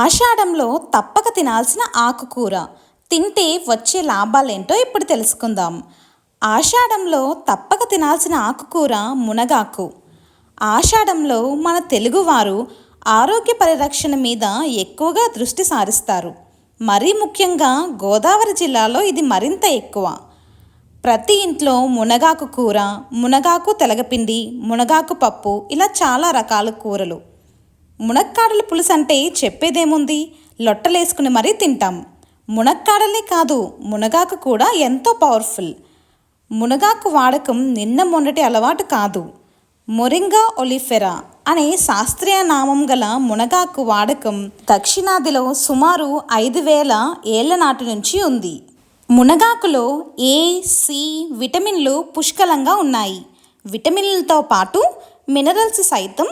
ఆషాఢంలో తప్పక తినాల్సిన ఆకుకూర. తింటే వచ్చే లాభాలేంటో ఇప్పుడు తెలుసుకుందాం. ఆషాఢంలో తప్పక తినాల్సిన ఆకుకూర మునగాకు. ఆషాఢంలో మన తెలుగువారు ఆరోగ్య పరిరక్షణ మీద ఎక్కువగా దృష్టి సారిస్తారు. మరీ ముఖ్యంగా గోదావరి జిల్లాలో ఇది మరింత ఎక్కువ. ప్రతి ఇంట్లో మునగాకు కూర మునగాకు తెలగపిండి మునగాకు పప్పు ఇలా చాలా రకాల కూరలు. మునక్కాడల పులుసు అంటే చెప్పేదేముంది? లొట్టలేసుకుని మరీ తింటాం. మునక్కాడలే కాదు మునగాకు కూడా ఎంతో పవర్ఫుల్. మునగాకు వాడకం నిన్న మొన్నటి అలవాటు కాదు. మొరింగా ఒలిఫెరా అనే శాస్త్రీయ నామం గల మునగాకు వాడకం దక్షిణాదిలో సుమారు ఐదు వేల ఏళ్ళ నాటి నుంచి ఉంది. మునగాకులో ఏ సి విటమిన్లు పుష్కలంగా ఉన్నాయి. విటమిన్లతో పాటు మినరల్స్ సైతం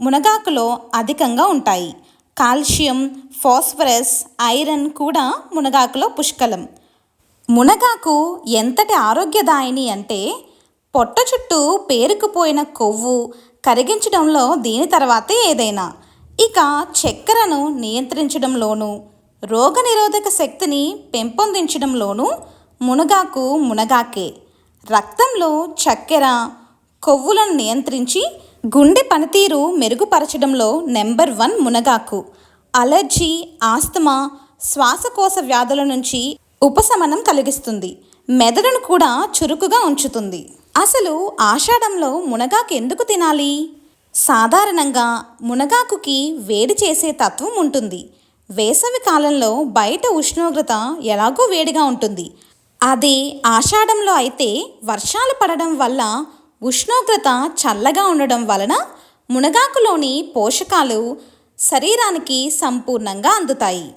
మునగాకులో అధికంగా ఉంటాయి. కాల్షియం ఫాస్ఫరస్ ఐరన్ కూడా మునగాకులో పుష్కలం. మునగాకు ఎంతటి ఆరోగ్యదాయిని అంటే పొట్ట చుట్టూ పేరుకుపోయిన కొవ్వు కరిగించడంలో దీని తర్వాతే ఏదైనా. ఇక చక్కెరను నియంత్రించడంలోనూ రోగనిరోధక శక్తిని పెంపొందించడంలోనూ మునగాకు మునగాకే. రక్తంలో చక్కెర కొవ్వులను నియంత్రించి గుండె పనితీరు మెరుగుపరచడంలో నెంబర్ వన్ మునగాకు అలర్జీ ఆస్తమా శ్వాసకోశ వ్యాధుల నుంచి ఉపశమనం కలిగిస్తుంది మెదడును కూడా చురుకుగా ఉంచుతుంది. అసలు ఆషాఢంలో మునగాకు ఎందుకు తినాలి? సాధారణంగా మునగాకుకి వేడి చేసే తత్వం ఉంటుంది. వేసవి కాలంలో బయట ఉష్ణోగ్రత ఎలాగో వేడిగా ఉంటుంది. అదే ఆషాఢంలో అయితే వర్షాలు పడడం వల్ల ఉష్ణోగ్రత చల్లగా ఉండడం వలన మునగాకులోని పోషకాలు శరీరానికి సంపూర్ణంగా అందుతాయి.